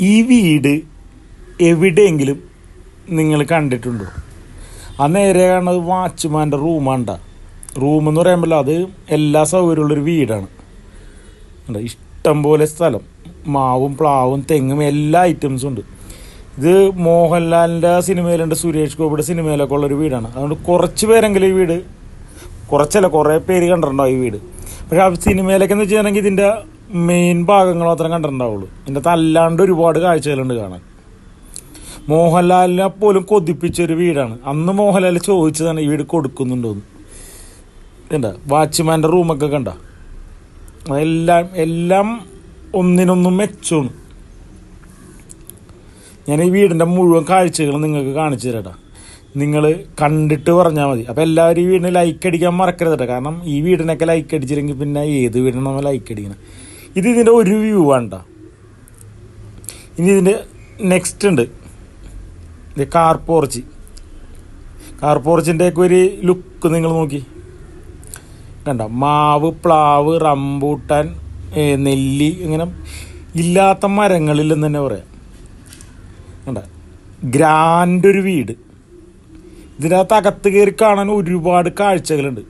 ഈ വീട് എവിടെയെങ്കിലും നിങ്ങൾ കണ്ടിട്ടുണ്ടോ? ആ നേരെ കാണുന്നത് വാച്ച്മാന്റെ റൂമാണ്ട. റൂം എന്ന് പറയുമ്പോൾ അത് എല്ലാ സൗകര്യമുള്ളൊരു വീടാണ്. ഇഷ്ടം പോലെ സ്ഥലം. മാവും പ്ലാവും തെങ്ങും എല്ലാ ഐറ്റംസും ഉണ്ട്. ഇത് മോഹൻലാലിന്റെ സിനിമയിലുണ്ട് സുരേഷ് ഗോപിയുടെ സിനിമയിലൊക്കെ ഉള്ളൊരു വീടാണ്. അതുകൊണ്ട് കുറച്ച് പേരെങ്കിലും ഈ വീട് കുറച്ചല്ല കുറേ പേര് കണ്ടിട്ടുണ്ടാവും ഈ വീട്. പക്ഷേ ആ സിനിമയിലൊക്കെ എന്ന് വെച്ചിട്ടുണ്ടെങ്കിൽ ഇതിന്റെ മെയിൻ ഭാഗങ്ങൾ മാത്രം കണ്ടിട്ടുണ്ടാവുള്ളൂ. ഇതിന്റെ അല്ലാണ്ട് ഒരുപാട് കാഴ്ചകളുണ്ട് കാണാൻ. മോഹൻലാലിനെ പോലും കൊതിപ്പിച്ചൊരു വീടാണ്. അന്ന് മോഹൻലാൽ ചോദിച്ചതാണ് ഈ വീട് കൊടുക്കുന്നുണ്ടോന്ന് എന്താ വാച്ച്മാന്റെ റൂമൊക്കെ കണ്ട? എല്ലാം എല്ലാം ഒന്നിനൊന്നും മെച്ചമാണ്. ഞാൻ ഈ വീടിന്റെ മുഴുവൻ കാഴ്ചകൾ നിങ്ങൾക്ക് കാണിച്ചു തരാട്ടാ. നിങ്ങൾ കണ്ടിട്ട് പറഞ്ഞാൽ മതി. അപ്പോൾ എല്ലാവരും ഈ വീടിന് ലൈക്ക് അടിക്കാൻ മറക്കരുത് കേട്ടോ. കാരണം ഈ വീടിനൊക്കെ ലൈക്ക് അടിച്ചില്ലെങ്കിൽ പിന്നെ ഏത് വീടിനും നമ്മൾ ലൈക്ക് അടിക്കണം? ഇത് ഇതിന്റെ ഒരു വ്യൂ വേണ്ട. ഇനി ഇതിന്റെ നെക്സ്റ്റ് ഉണ്ട്. ഇത് കാർ പോർച്ച് കാർ ഒരു ലുക്ക് നിങ്ങൾ നോക്കി. കണ്ട? മാവ് പ്ലാവ് റംബൂട്ടാൻ നെല്ലി ഇങ്ങനെ ഇല്ലാത്ത മരങ്ങളില്ലെന്ന് തന്നെ പറയാം. കണ്ട? ഗ്രാൻഡ് ഒരു വീട്. ഇതിനകത്ത് അകത്ത് കയറി കാണാൻ ഒരുപാട് കാഴ്ചകളുണ്ട്.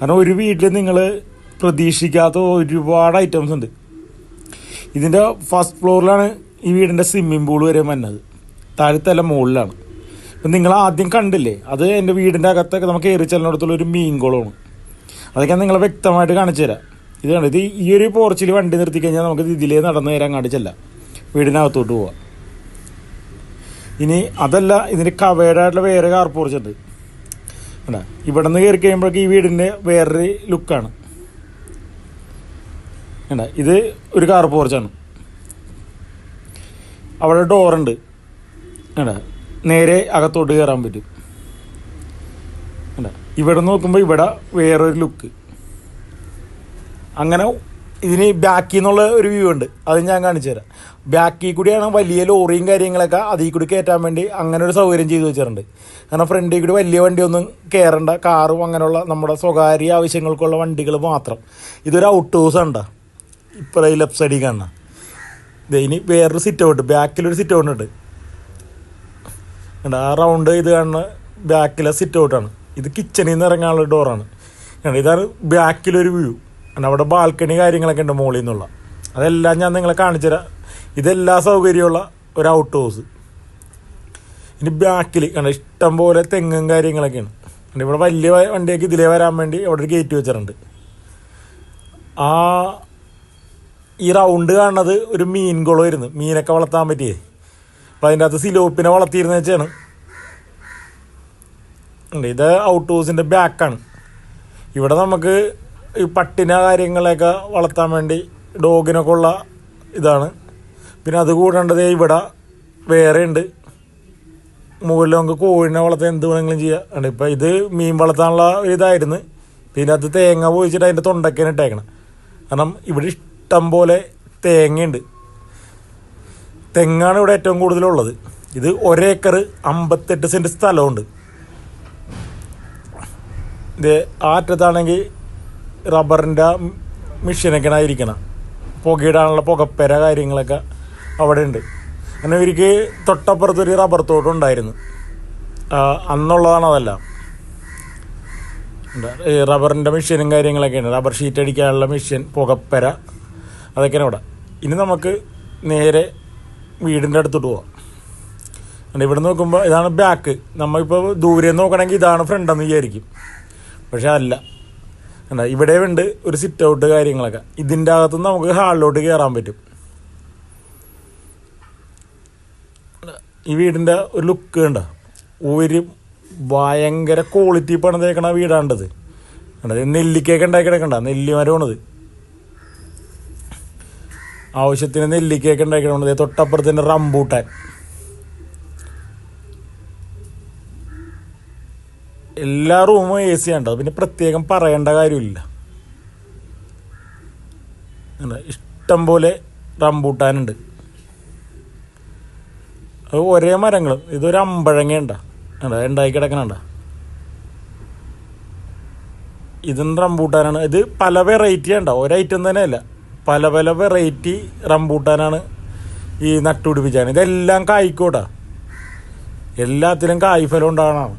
കാരണം ഒരു വീട്ടിൽ നിങ്ങൾ പ്രതീക്ഷിക്കാത്ത ഒരുപാട് ഐറ്റംസ് ഉണ്ട്. ഇതിന്റെ ഫസ്റ്റ് ഫ്ലോറിലാണ് ഈ വീടിന്റെ സ്വിമ്മിംഗ് പൂൾ വരെ വന്നത്. താഴത്തല്ല മുകളിലാണ്. ഇപ്പം നിങ്ങൾ ആദ്യം കണ്ടില്ലേ? അത് എന്റെ വീടിന്റെ അകത്തൊക്കെ നമുക്ക് കയറി ചെല്ലിനടുത്തുള്ള ഒരു മീൻകുളമാണ് അതൊക്കെ ഞാൻ നിങ്ങളെ വ്യക്തമായിട്ട് കാണിച്ചു തരാം. ഇത് കണ്ടോ? ഇത് ഈ ഒരു പോർച്ചിൽ വണ്ടി നിർത്തി കഴിഞ്ഞാൽ നമുക്ക് ഇതിലേ നടന്നു നേരം അങ്ങോട്ട് ചെല്ലാം. വീടിനകത്തോട്ട് പോവാം. ഇനി അതല്ല ഇതിന് കവേഡായിട്ടുള്ള വേറെ കാർ പോർച്ചുണ്ട് അല്ല ഇവിടെ നിന്ന് കയറി കഴിയുമ്പോഴേക്ക് ഈ വീടിന്റെ വേറൊരു ലുക്കാണ് കണ്ടാ ഇത് ഒരു കാർ പോർച്ചാണ് അവിടെ ഡോറുണ്ട് കണ്ടാ നേരെ അകത്തോട്ട് കയറാൻ പറ്റും. കണ്ടാ ഇവിടെ നോക്കുമ്പോൾ ഇവിടെ വേറൊരു ലുക്ക് അങ്ങനെ ഇതിന് ബാക്കിൽ നിന്നുള്ള ഒരു വ്യൂ ഉണ്ട്. അത് ഞാൻ കാണിച്ചു തരാം. ബാക്കിൽ കൂടിയാണ് വലിയ ലോറിയും കാര്യങ്ങളൊക്കെ അതിൽ കൂടി കയറ്റാൻ വേണ്ടി അങ്ങനെ ഒരു സൗകര്യം ചെയ്തു വെച്ചിട്ടുണ്ട്. കാരണം ഫ്രണ്ടിൽ കൂടി വലിയ വണ്ടിയൊന്നും കയറണ്ട കാറും അങ്ങനെയുള്ള നമ്മുടെ സ്വകാര്യ ആവശ്യങ്ങൾക്കുള്ള വണ്ടികൾ മാത്രം. ഇതൊരു ഔട്ട് ഹൗസ് ഉണ്ട് ഇപ്പോൾ ഈ ലെഫ്റ്റ് സൈഡിൽ കാണണം ഇനി വേറൊരു സിറ്റ് ഔട്ട് ബാക്കിലൊരു സിറ്റ് ഔട്ട് ഉണ്ട്. കണ്ടോ ആ റൗണ്ട് ഇത് കാണുന്ന ബാക്കിലെ സിറ്റ് ഔട്ടാണ് ഇത് കിച്ചണിൽ നിന്ന് ഇറങ്ങാനുള്ള ഡോറാണ് കണ്ടോ ഇതാണ് ബാക്കിലൊരു വ്യൂ കണ്ടോ അവിടെ ബാൽക്കണി കാര്യങ്ങളൊക്കെ ഉണ്ട് മുകളിൽ നിന്നുള്ള. അതെല്ലാം ഞാൻ നിങ്ങളെ കാണിച്ചു തരാം. ഇതെല്ലാ സൗകര്യമുള്ള ഒരു ഔട്ട് ഹൗസ് ഇനി ബാക്കിൽ കണ്ടോ ഇഷ്ടം പോലെ തെങ്ങും കാര്യങ്ങളൊക്കെയാണ് ഇവിടെ വലിയ വണ്ടിയൊക്കെ ഇതിലേ വരാൻ വേണ്ടി അവിടെ ഒരു ഗേറ്റ് വെച്ചിട്ടുണ്ട്. ആ ഈ റൗണ്ട് കാണുന്നത് ഒരു മീൻ കുളമായിരുന്നു. മീനൊക്കെ വളർത്താൻ പറ്റിയേ. അപ്പോൾ അതിന്റെ അകത്ത് സിലോപ്പിനെ വളർത്തിയിരുന്ന വെച്ചാണ്. ഉണ്ട് ഇത് ഔട്ട് ഹൗസിന്റെ ബാക്കാണ് ഇവിടെ നമുക്ക് ഈ പട്ടിന കാര്യങ്ങളെയൊക്കെ വളർത്താൻ വേണ്ടി ഡോഗിനൊക്കെ ഉള്ള ഇതാണ്. പിന്നെ അത് കൂടേണ്ടത് ഇവിടെ വേറെ ഉണ്ട്. മുകളിൽ നമുക്ക് കോഴിനെ വളർത്താൻ എന്ത് വേണമെങ്കിലും ചെയ്യാം. ഇപ്പം ഇത് മീൻ വളർത്താനുള്ള ഇതായിരുന്നു. പിന്നെ അത് തേങ്ങ പോയിച്ചിട്ട് അതിന്റെ തൊണ്ടക്കേനെ ഇട്ടേക്കണം. കാരണം ഇവിടെ ഇഷ്ടം പോലെ തേങ്ങയുണ്ട്. തെങ്ങാണ് ഇവിടെ ഏറ്റവും കൂടുതലുള്ളത്. ഇത് ഒരേക്കർ അമ്പത്തെട്ട് സെന്റ് സ്ഥലമുണ്ട്. ഇത് ആറ്റത്താണെങ്കിൽ റബ്ബറിന്റെ മെഷീനൊക്കെയാണ് ഇരിക്കണം പുകയിടാനുള്ള പുകപ്പര കാര്യങ്ങളൊക്കെ അവിടെ ഉണ്ട് അങ്ങനെ ഇവർക്ക് തൊട്ടപ്പുറത്തൊരു റബ്ബർ തോട്ടം ഉണ്ടായിരുന്നു. അന്നുള്ളതാണ് അതല്ല. റബ്ബറിന്റെ മെഷീനും കാര്യങ്ങളൊക്കെയാണ്. റബ്ബർ ഷീറ്റ് അടിക്കാനുള്ള മെഷീൻ പുകപ്പര അതൊക്കെയാണ് ഇവിടെ. ഇനി നമുക്ക് നേരെ വീടിന്റെ അടുത്തോട്ട് പോവാം. അതുകൊണ്ട് ഇവിടെ നോക്കുമ്പോൾ ഇതാണ് ബാക്ക് നമ്മളിപ്പോൾ ദൂരെ നോക്കണമെങ്കിൽ ഇതാണ് ഫ്രണ്ടെന്ന് വിചാരിക്കും. പക്ഷെ അല്ല കണ്ട ഇവിടെ ഉണ്ട് ഒരു സിറ്റ് ഔട്ട് കാര്യങ്ങളൊക്കെ. ഇതിന്റെ അകത്തുനിന്ന് നമുക്ക് ഹാളിലോട്ട് കയറാൻ പറ്റും. ഈ വീടിന്റെ ഒരു ലുക്ക് കണ്ട? ഒരു ഭയങ്കര ക്വാളിറ്റി പണിതേക്കണ വീടാണ്ടത് കണ്ടത് നെല്ലിക്കയൊക്കെ ഉണ്ടാക്കി കിടക്കണ്ട നെല്ലിമരമാണത്. ആവശ്യത്തിന് നെല്ലിക്കയൊക്കെ ഉണ്ടാക്കി കിടക്കണത് തൊട്ടപ്പുറത്തിന്റെ റംബൂട്ടാൻ. എല്ലാ റൂമും എ സി ഉണ്ട് പിന്നെ പ്രത്യേകം പറയേണ്ട കാര്യമില്ല. ഇഷ്ടം പോലെ റംബൂട്ടാനുണ്ട് അത് ഒരേ മരങ്ങൾ ഇതൊരു അമ്പഴങ്ങ ഉണ്ട ഉണ്ട് ഉണ്ടായി കിടക്കണണ്ട ഇതും റംബൂട്ടാനാണ്. ഇത് പല വെറൈറ്റി ഒരു ഒരൈറ്റം തന്നെയല്ല. പല പല വെറൈറ്റി റംബൂട്ടാനാണ് ഈ നട്ടുപിടിപ്പിച്ചാണ് ഇതെല്ലാം കായ്ക്കോട്ടാ. എല്ലാത്തിലും കായ്ഫലം ഉണ്ടാകണം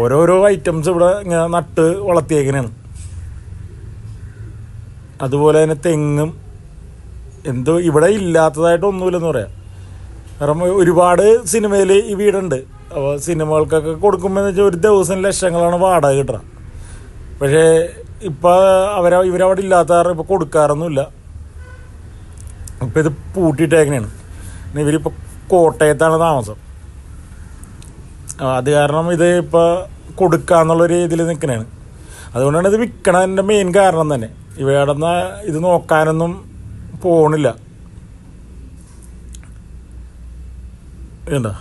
ഓരോരോ ഐറ്റംസ് ഇവിടെ ഇങ്ങനെ നട്ട് വളർത്തിയേക്കണാണ്. അതുപോലെ തന്നെ തെങ്ങും. എന്തോ ഇവിടെ ഇല്ലാത്തതായിട്ടൊന്നുമില്ലെന്ന് പറയാം. കാരണം ഒരുപാട് സിനിമയിൽ ഈ വീടുണ്ട്. അപ്പോൾ സിനിമകൾക്കൊക്കെ കൊടുക്കുമ്പോൾ വെച്ചാൽ ഒരു ദിവസം ലക്ഷങ്ങളാണ് വാടക കിട്ടുക. പക്ഷേ ഇപ്പോൾ അവര ഇവരവിടെ ഇല്ലാത്ത കാരണം ഇപ്പോൾ കൊടുക്കാറൊന്നുമില്ല. ഇപ്പം ഇത് പൂട്ടിയിട്ടേക്കണെയാണ് ഇവരിപ്പോൾ കോട്ടയത്താണ് താമസം. അത് കാരണം ഇത് ഇപ്പോൾ കൊടുക്കാന്നുള്ള രീതിയിൽ നിൽക്കണേണ് അതുകൊണ്ടാണ് ഇത് വിൽക്കണതിന്റെ മെയിൻ കാരണം തന്നെ. നിന്ന് ഇത് നോക്കാനൊന്നും പോണില്ല. എന്താ?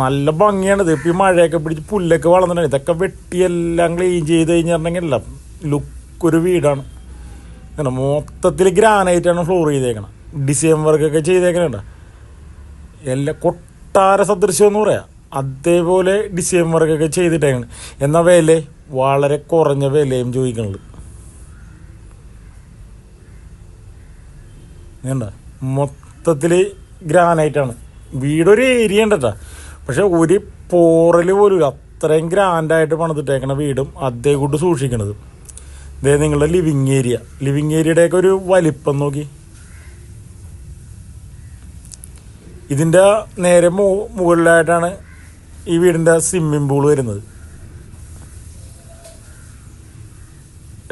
നല്ല ഭംഗിയാണ് ഇത്. ഇപ്പം ഈ മഴയൊക്കെ പിടിച്ച് പുല്ലൊക്കെ വളർന്നിട്ടുണ്ട്. ഇതൊക്കെ വെട്ടിയെല്ലാം ക്ലീൻ ചെയ്ത് കഴിഞ്ഞിട്ടുണ്ടെങ്കിൽ എല്ലാം ലുക്ക് ഒരു വീടാണ്. അങ്ങനെ മൊത്തത്തിൽ ഗ്രാനൈറ്റാണ് ഫ്ലോർ ചെയ്തേക്കണം ഡിസൈൻ വർക്കൊക്കെ ചെയ്തേക്കണ എല്ലാ കൊട്ടാര സദൃശ്യം എന്ന് പറയാം. അതേപോലെ ഡിസൈൻ വർക്കൊക്കെ ചെയ്തിട്ടേക്കണം എന്നാൽ വില? വളരെ കുറഞ്ഞ വിലയും ചോദിക്കണത്. വേണ്ട മൊത്തത്തിൽ ഗ്രാനൈറ്റാണ് വീടൊരു ഏരിയ ഉണ്ട് പക്ഷെ ഒരു പോറൽ പോലും. അത്രയും ഗ്രാൻഡായിട്ട് പണിതിട്ടേക്കണ വീടും അതേ കൂട്ട് സൂക്ഷിക്കണത്. ഇതേ നിങ്ങളുടെ ലിവിങ് ഏരിയ ലിവിങ് ഏരിയയുടെയൊക്കെ ഒരു വലിപ്പം നോക്കി. ഇതിന്റെ നേരെ മു മുകളിലായിട്ടാണ് ഈ വീടിന്റെ സ്വിമ്മിംഗ് പൂൾ വരുന്നത്.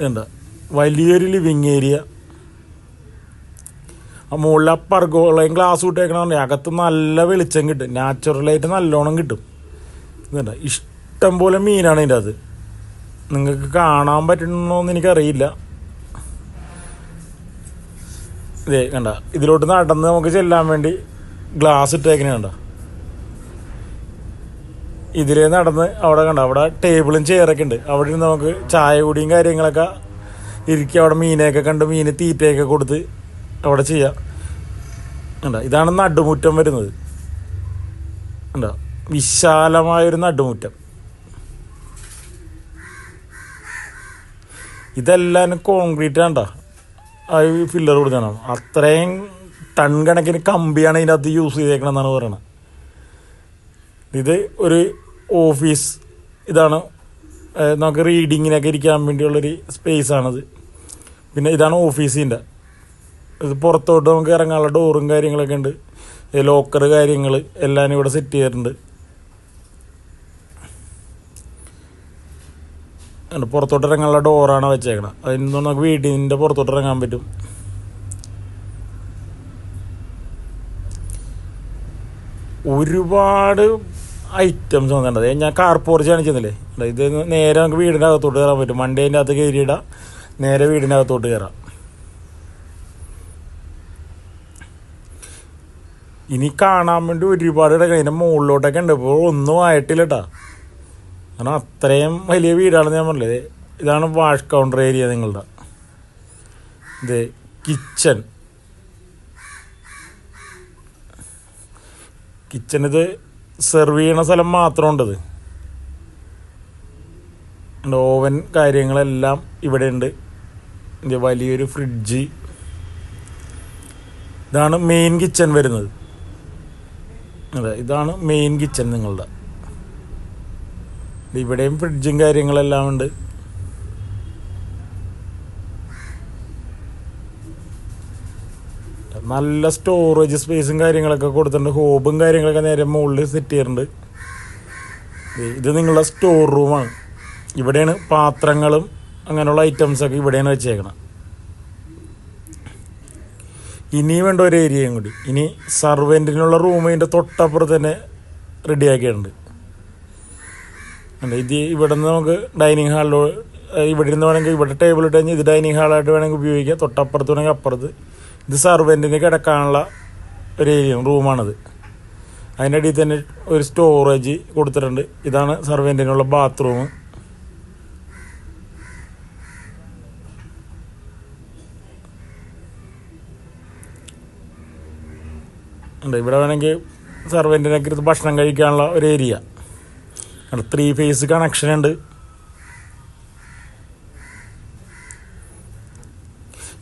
എന്താ? വലിയൊരു ലിവിങ് ഏരിയ മുകളിൽ ആ പർഗോളയും ഗ്ലാസ് വിട്ടേക്കണമെന്ന് അകത്ത് നല്ല വെളിച്ചം കിട്ടും. നാച്ചുറലായിട്ട് നല്ലോണം കിട്ടും. ഇതുണ്ട? ഇഷ്ടം പോലെ മീനാണ് ഇതിന്റെ അത് നിങ്ങൾക്ക് കാണാൻ പറ്റണമെന്ന് എനിക്കറിയില്ല. ഇതേ കണ്ട? ഇതിലോട്ട് നടന്ന് നമുക്ക് ചെല്ലാൻ വേണ്ടി ഗ്ലാസ് ഇട്ടേക്കണ കണ്ട? ഇതിലേ നടന്ന് അവിടെ കണ്ട? അവിടെ ടേബിളും ചെയറൊക്കെ ഉണ്ട്. അവിടെ ഇരുന്ന് നമുക്ക് ചായ കുടിയും കാര്യങ്ങളൊക്കെ ഇരിക്കുക അവിടെ മീനെയൊക്കെ കണ്ട് മീന് തീറ്റയൊക്കെ കൊടുത്ത് അവിടെ ചെയ്യാം. കണ്ട? ഇതാണ് നടുമുറ്റം വരുന്നത്. കണ്ട? വിശാലമായൊരു നടുമുറ്റം. ഇതെല്ലാം കോൺക്രീറ്റ് ആണ്ട ആ ഫില്ലർ കൊടുക്കണം അത്രയും ടൺ കണക്കിന് കമ്പിയാണ് ഇതിനകത്ത് യൂസ് ചെയ്തേക്കണമെന്നാണ് പറയണത്. ഇത് ഒരു ഓഫീസ് ഇതാണ് നമുക്ക് റീഡിങ്ങിനൊക്കെ ഇരിക്കാൻ വേണ്ടിയുള്ളൊരു സ്പേസ് ആണത്. പിന്നെ ഇതാണ് ഓഫീസിന്റെ ഇത് പുറത്തോട്ട് നമുക്ക് ഇറങ്ങാനുള്ള ഡോറും കാര്യങ്ങളൊക്കെ ഉണ്ട്. ലോക്കർ കാര്യങ്ങൾ എല്ലാം ഇവിടെ സെറ്റ് ചെയ്തിട്ടുണ്ട്. പുറത്തോട്ട് ഇറങ്ങാനുള്ള ഡോറാണ് വെച്ചേക്കണം അതിന് നമുക്ക് വീടിന്റെ പുറത്തോട്ട് ഇറങ്ങാൻ പറ്റും. ഒരുപാട് ഐറ്റംസ് വന്നിട്ടുണ്ട്. ഞാൻ കാർ പോർച്ച് കാണിച്ചെന്നില്ലേ ഇത് നേരെ നമുക്ക് വീടിന്റെ അകത്തോട്ട് കയറാൻ പറ്റും. വണ്ടീന്റെ അകത്ത് കയറിയിടാം. നേരെ വീടിന്റെ അകത്തോട്ട് കയറാം. ഇനി കാണാൻ വേണ്ടി ഒരുപാട് ഇടങ്ങൾ ഇതിന്റെ മുകളിലോട്ടൊക്കെ ഉണ്ട്. ഇപ്പോൾ ഒന്നും ആയിട്ടില്ല കേട്ടോ കാരണം അത്രയും വലിയ വീടാണെന്ന് ഞാൻ പറഞ്ഞത്. ഇതാണ് വാഷ് കൗണ്ടർ ഏരിയ നിങ്ങളുടെ. ഇത് കിച്ചൺ. കിച്ചൺ ഇത് സെർവ് ചെയ്യണ സ്ഥലം മാത്രമുണ്ടത് ഓവൻ കാര്യങ്ങളെല്ലാം ഇവിടെ ഉണ്ട്. വലിയൊരു ഫ്രിഡ്ജ്. ഇതാണ് മെയിൻ കിച്ചൺ വരുന്നത്. അതെ ഇതാണ് മെയിൻ കിച്ചൺ നിങ്ങളുടെ. ഇവിടെയും ഫ്രിഡ്ജും കാര്യങ്ങളെല്ലാം ഉണ്ട്. നല്ല സ്റ്റോറേജ് സ്പേസും കാര്യങ്ങളൊക്കെ കൊടുത്തിട്ടുണ്ട്. ഹോബും കാര്യങ്ങളൊക്കെ നേരെ മുകളിൽ സെറ്റ് ചെയ്തിട്ടുണ്ട്. ഇത് നിങ്ങളുടെ സ്റ്റോർ റൂമാണ് ഇവിടെയാണ് പാത്രങ്ങളും അങ്ങനെയുള്ള ഐറ്റംസൊക്കെ ഇവിടെയാണ് വെച്ചേക്കണം. ഇനി വേണ്ട ഒരു ഏരിയയും കൂടി. ഇനി സർവെന്റിനുള്ള റൂം ഇതിന്റെ തൊട്ടപ്പുറത്ത് തന്നെ റെഡിയാക്കിയിട്ടുണ്ട് ഇത് ഇവിടെ നിന്ന് നമുക്ക് ഡൈനിങ് ഹാളിലോ ഇവിടെ ഇരുന്ന് വേണമെങ്കിൽ ഇവിടെ ടേബിൾ ഇട്ട് കഴിഞ്ഞാൽ ഇത് ഡൈനിങ് ഹാളായിട്ട് വേണമെങ്കിൽ ഉപയോഗിക്കാം. തൊട്ടപ്പുറത്ത് വേണമെങ്കിൽ അപ്പുറത്ത്. ഇത് സർവെന്റിന് കിടക്കാനുള്ള ഒരു ഏരിയ റൂമാണിത് അതിന്റെ അടിയിൽ തന്നെ ഒരു സ്റ്റോറേജ് കൊടുത്തിട്ടുണ്ട്. ഇതാണ് സർവെന്റിനുള്ള ബാത്റൂം ഉണ്ട്. ഇവിടെ വേണമെങ്കിൽ സർവന്റിനൊക്കെ എടുത്ത് ഭക്ഷണം കഴിക്കാനുള്ള ഒരു ഏരിയ ത്രീ ഫേസ് കണക്ഷൻ ഉണ്ട്.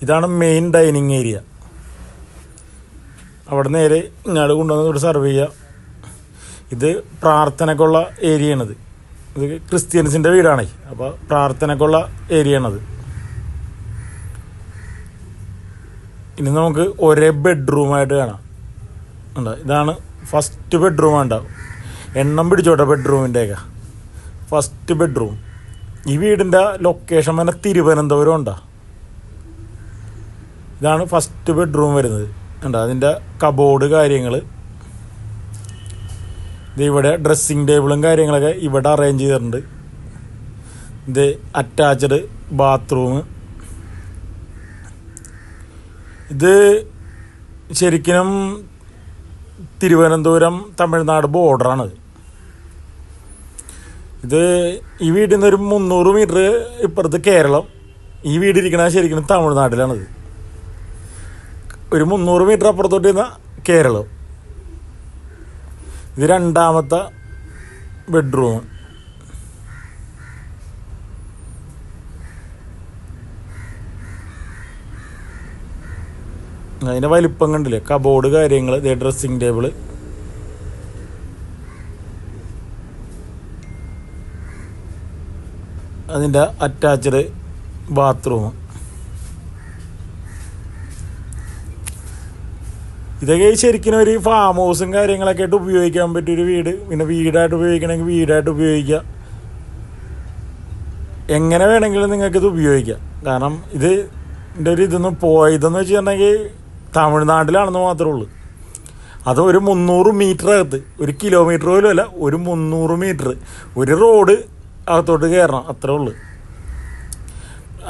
ഇതാണ് മെയിൻ ഡൈനിങ് ഏരിയ അവിടെ നേരെ ഇങ്ങോട്ട് കൊണ്ടുവന്ന് ഇവിടെ സെർവ് ചെയ്യുക. ഇത് പ്രാർത്ഥനക്കുള്ള ഏരിയയാണിത് ഇത് ക്രിസ്ത്യൻസിന്റെ വീടാണേ. അപ്പോൾ പ്രാർത്ഥനക്കുള്ള ഏരിയയാണത് ഇനി നമുക്ക് ഒരേ ബെഡ്റൂമായിട്ട് കാണാം. ഇതാണ് ഫസ്റ്റ് ബെഡ്റൂം ഉണ്ടാവും എണ്ണം പിടിച്ചോട്ടെ ബെഡ്റൂമിന്റെയൊക്കെ ഫസ്റ്റ് ബെഡ്റൂം ഈ വീടിന്റെ ലൊക്കേഷൻ തന്നെ തിരുവനന്തപുരം ഉണ്ടാ. ഇതാണ് ഫസ്റ്റ് ബെഡ്റൂം വരുന്നത്. ഉണ്ട് അതിന്റെ കബോർഡ് കാര്യങ്ങൾ ഇത് ഇവിടെ ഡ്രസ്സിങ് ടേബിളും കാര്യങ്ങളൊക്കെ ഇവിടെ അറേഞ്ച് ചെയ്തിട്ടുണ്ട്. ഇത് അറ്റാച്ച്ഡ് ബാത്റൂം ഇത് ശരിക്കും തിരുവനന്തപുരം തമിഴ്നാട് ബോർഡറാണ് ഇത് ഈ വീട്ടിൽ നിന്ന് ഒരു മുന്നൂറ് മീറ്റർ ഇപ്പുറത്ത് കേരളം. ഈ വീട് ഇരിക്കണത് ശരിക്കും തമിഴ്നാട്ടിലാണിത്. ഒരു മുന്നൂറ് മീറ്റർ അപ്പുറത്തോട്ട് ഇരുന്ന കേരളം. ഇത് രണ്ടാമത്തെ ബെഡ്റൂം. അതിന്റെ വലിപ്പം കണ്ടില്ലേ? കബോർഡ് കാര്യങ്ങൾ ഇതേ ഡ്രസ്സിങ് ടേബിൾ അതിന്റെ അറ്റാച്ച്ഡ് ബാത്റൂം ഇതൊക്കെ ശരിക്കും ഒരു ഫാം ഹൗസും കാര്യങ്ങളൊക്കെ ആയിട്ട് ഉപയോഗിക്കാൻ പറ്റിയൊരു വീട്. പിന്നെ വീടായിട്ട് ഉപയോഗിക്കണമെങ്കിൽ വീടായിട്ട് ഉപയോഗിക്കുക എങ്ങനെ വേണമെങ്കിലും നിങ്ങൾക്കിത് ഉപയോഗിക്കാം. കാരണം ഇത് ഇതിന്റെ ഒരു ഇതൊന്നും പോയതെന്ന് വെച്ചിട്ടുണ്ടെങ്കിൽ തമിഴ്നാട്ടിലാണെന്ന് മാത്രമേ ഉള്ളൂ. അത് ഒരു മുന്നൂറ് മീറ്റർ അകത്ത്. ഒരു കിലോമീറ്റർ പോലും അല്ല ഒരു മുന്നൂറ് മീറ്റർ ഒരു റോഡ് അകത്തോട്ട് കയറണം അത്രേ ഉള്ളൂ.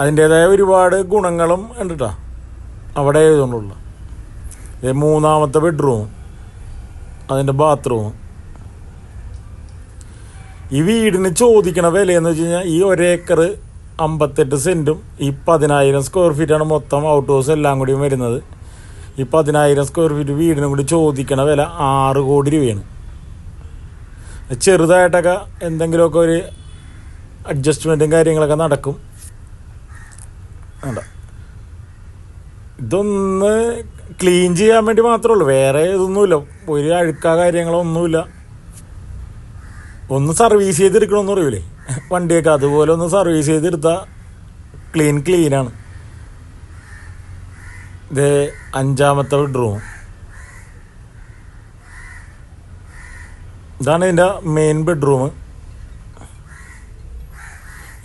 അതിന്റേതായ ഒരുപാട് ഗുണങ്ങളും ഉണ്ട് അവിടെ ആയതുകൊണ്ടുള്ള. ഇത് മൂന്നാമത്തെ ബെഡ്റൂം അതിന്റെ ബാത്റൂം ഈ വീടിന് ചോദിക്കണ വിലയെന്ന് വെച്ച് കഴിഞ്ഞാൽ ഈ ഒരേക്കർ അമ്പത്തെട്ട് സെന്റും ഈ പതിനായിരം സ്ക്വയർ ഫീറ്റാണ് മൊത്തം ഔട്ട് ഹൗസ് എല്ലാം കൂടിയും വരുന്നത്. ഈ പതിനായിരം സ്ക്വയർ ഫീറ്റ് വീടിനും കൂടി ചോദിക്കണ വില ആറ് കോടി രൂപയാണ്. ചെറുതായിട്ടൊക്കെ എന്തെങ്കിലുമൊക്കെ ഒരു അഡ്ജസ്റ്റ്മെന്റും കാര്യങ്ങളൊക്കെ നടക്കും. വേണ്ട. ഇതൊന്ന് ക്ലീൻ ചെയ്യാൻ വേണ്ടി മാത്രമേ ഉള്ളൂ. വേറെ ഇതൊന്നുമില്ല. ഒരു അഴുക്ക കാര്യങ്ങളോ ഒന്നുമില്ല ഒന്ന് സർവീസ് ചെയ്തെടുക്കണമെന്ന് പറയൂലേ വണ്ടിയൊക്കെ അതുപോലെ ഒന്ന് സർവീസ് ചെയ്തെടുത്താൽ ക്ലീൻ ക്ലീനാണ് ഇത് അഞ്ചാമത്തെ ബെഡ്റൂം ഇതാണ് ഇതിന്റെ മെയിൻ ബെഡ്റൂം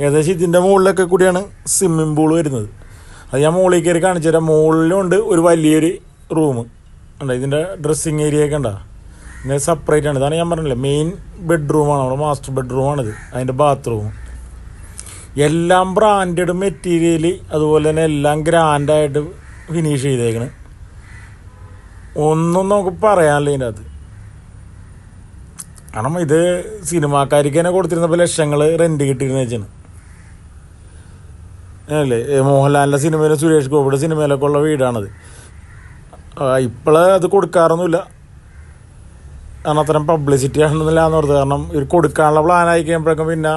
ഏകദേശം ഇതിന്റെ മുകളിലൊക്കെ കൂടിയാണ് സ്വിമ്മിംഗ് പൂൾ വരുന്നത്. അത് ഞാൻ മുകളിൽ കയറി കാണിച്ചു തരാം. മുകളിലുണ്ട് ഒരു വലിയൊരു റൂം ഉണ്ട് ഇതിന്റെ ഡ്രസ്സിങ് ഏരിയ ഒക്കെ ഉണ്ടോ പിന്നെ സെപ്പറേറ്റ് ആണ്. ഇതാണ് ഞാൻ പറഞ്ഞില്ലേ മെയിൻ ബെഡ്റൂമാണ് നമ്മുടെ മാസ്റ്റർ ബെഡ്റൂമാണിത് അതിന്റെ ബാത്റൂം എല്ലാം ബ്രാൻഡഡ് മെറ്റീരിയൽ അതുപോലെ തന്നെ എല്ലാം ഗ്രാൻഡായിട്ട് ഫിനിഷ് ചെയ്തേക്കണ്. ഒന്നും നമുക്ക് പറയാനില്ല ഇതിന്റെ അത് കാരണം ഇത് സിനിമാക്കാർക്ക് തന്നെ കൊടുത്തിരുന്നപ്പോൾ ലക്ഷങ്ങൾ റെന്റ് കിട്ടിയിരുന്ന വെച്ചാണ്. അല്ലേ? മോഹൻലാലിന്റെ സിനിമയിലും സുരേഷ് ഗോപിയുടെ സിനിമയിലൊക്കെ ഉള്ള വീടാണത്. ഇപ്പോഴേ അത് കൊടുക്കാറൊന്നുമില്ല. കാരണം അത്തരം പബ്ലിസിറ്റി ആണെന്നില്ല എന്ന് പറഞ്ഞത് കാരണം ഇവർ കൊടുക്കാനുള്ള പ്ലാൻ ആയി കഴിയുമ്പോഴേക്കും പിന്നെ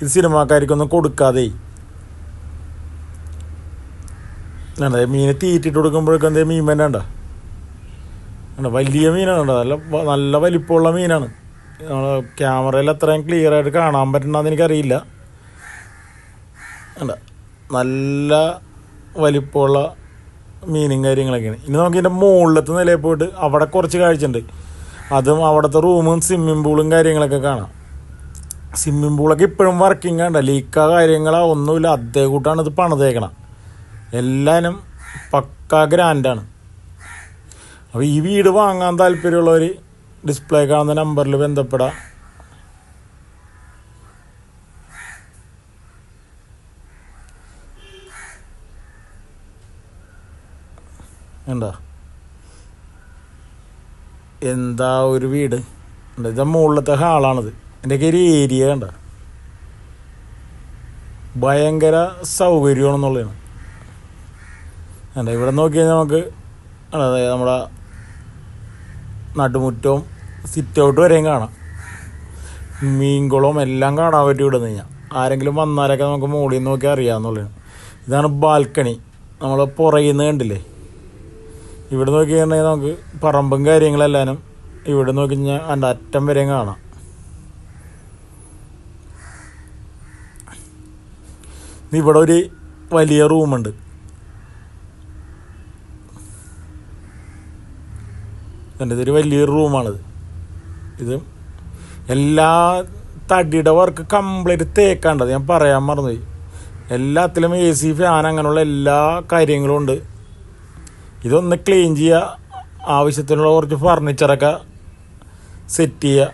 ഇത് സിനിമാക്കാർക്കൊന്നും കൊടുക്കാതെ അതെ മീനെ തീറ്റിട്ട് കൊടുക്കുമ്പോഴൊക്കെ എന്തേ മീൻ ഉണ്ട് വലിയ മീനാണ് നല്ല നല്ല വലിപ്പമുള്ള മീനാണ്. ക്യാമറയിൽ അത്രയും ക്ലിയർ ആയിട്ട് കാണാൻ പറ്റണമെന്ന് എനിക്കറിയില്ല. വേണ്ട നല്ല വലിപ്പമുള്ള മീനും കാര്യങ്ങളൊക്കെയാണ്. ഇനി നമുക്ക് ഇതിന്റെ മുകളിലത്തെ നിലയിൽ പോയിട്ട് അവിടെ കുറച്ച് കാഴ്ചയുണ്ട്. അതും അവിടുത്തെ റൂമും സ്വിമ്മിംഗ് പൂളും കാര്യങ്ങളൊക്കെ കാണാം. സ്വിമ്മിംഗ് പൂളൊക്കെ ഇപ്പോഴും വർക്കിംഗ് ആണ് ലീക്കാ കാര്യങ്ങളോ ഒന്നുമില്ല. അതേ കൂട്ടാണ് ഇത് പണിതേക്കണം. എല്ലാനും പക്ക ഗ്രാൻഡാണ്. അപ്പോൾ ഈ വീട് വാങ്ങാൻ താല്പര്യമുള്ളവർ ഡിസ്പ്ലേ കാണുന്ന നമ്പറിൽ ബന്ധപ്പെടാം. എന്താ? എന്താ ഒരു വീട്. ഇത് മുകളിലത്തെ ഹാളാണിത്. എന്റെയൊക്കെ ഒരു ഏരിയ കണ്ട. ഭയങ്കര സൗകര്യമാണെന്നുള്ളതാണ്. അല്ല ഇവിടെ നോക്കി കഴിഞ്ഞാൽ നമുക്ക് അതായത് നമ്മുടെ നടുമുറ്റവും സിറ്റ് ഔട്ട് വരെയും കാണാം. മീൻകുളവും എല്ലാം കാണാൻ പറ്റും ഇവിടെ നിന്ന് ആരെങ്കിലും വന്നാലൊക്കെ നമുക്ക് മുകളിൽ നിന്ന് നോക്കി അറിയാമെന്നുള്ളതാണ് ഇതാണ് ബാൽക്കണി. നമ്മൾ പുറകിൽ നിന്ന് കണ്ടില്ലേ? ഇവിടെ നോക്കി കഴിഞ്ഞാൽ നമുക്ക് പറമ്പും കാര്യങ്ങളെല്ലാനും ഇവിടെ നോക്കി കഴിഞ്ഞാൽ അതിന്റെ അറ്റം വരെയും കാണാം. ഇവിടെ ഒരു വലിയ റൂമുണ്ട് എന്റെ ഇതൊരു വലിയൊരു റൂമാണിത്. ഇത് എല്ലാ തടിയുടെ വർക്ക് കംപ്ലീറ്റ് തേക്കാണ്ടത്. ഞാൻ പറയാൻ മറന്നുപോയി. എല്ലാത്തിലും എ സി ഫാൻ അങ്ങനെയുള്ള എല്ലാ കാര്യങ്ങളും ഉണ്ട്. ഇതൊന്ന് ക്ലീൻ ചെയ്യുക ആവശ്യത്തിനുള്ള കുറച്ച് ഫർണിച്ചറൊക്കെ സെറ്റ് ചെയ്യുക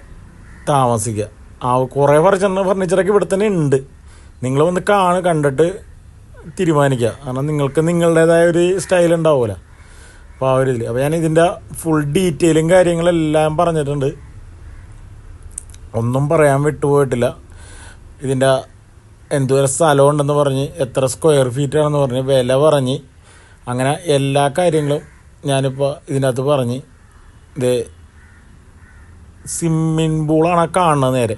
താമസിക്കുക ആ കുറേ ഫർണിച്ചർ ഫർണിച്ചറൊക്കെ ഇവിടെ തന്നെ ഉണ്ട്. നിങ്ങൾ വന്ന് കാണുക കണ്ടിട്ട് തീരുമാനിക്കുക കാരണം നിങ്ങൾക്ക് നിങ്ങളുടേതായ ഒരു സ്റ്റൈൽ ഉണ്ടാവുമല്ലോ അപ്പോൾ ആ ഒരു ഇതിൽ അപ്പോൾ ഞാൻ ഇതിന്റെ ഫുൾ ഡീറ്റെയിലും കാര്യങ്ങളെല്ലാം പറഞ്ഞിട്ടുണ്ട്. ഒന്നും പറയാൻ വിട്ടുപോയിട്ടില്ല. ഇതിന്റെ എന്തോരം സ്ഥലമുണ്ടെന്ന് പറഞ്ഞ് എത്ര സ്ക്വയർ ഫീറ്റ് ആണെന്ന് പറഞ്ഞ് വില പറഞ്ഞ് അങ്ങനെ എല്ലാ കാര്യങ്ങളും ഞാനിപ്പോൾ ഇതിനകത്ത് പറഞ്ഞ്. ഇത് സ്വിമ്മിങ് പൂളാണ് കാണുന്നത് നേരെ.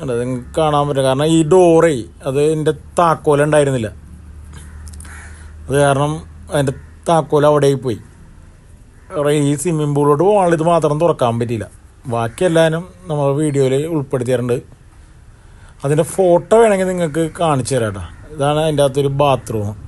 അത് നിങ്ങൾക്ക് കാണാൻ പറ്റും. കാരണം ഈ ഡോറേ അത് എന്റെ താക്കോലുണ്ടായിരുന്നില്ല അത് കാരണം അതിന്റെ താക്കോൽ അവിടെ പോയി. ഈ സ്വിമ്മിംഗ് പൂളിലോട്ട് പോകാനുള്ള ഇത് മാത്രം തുറക്കാൻ പറ്റിയില്ല. ബാക്കിയെല്ലാവരും നമ്മൾ വീഡിയോയിൽ ഉൾപ്പെടുത്തിയിട്ടുണ്ട്. അതിന്റെ ഫോട്ടോ വേണമെങ്കിൽ നിങ്ങൾക്ക് കാണിച്ചു തരാം കേട്ടോ. ഇതാണ് അതിന്റെ അകത്തൊരു ബാത്റൂം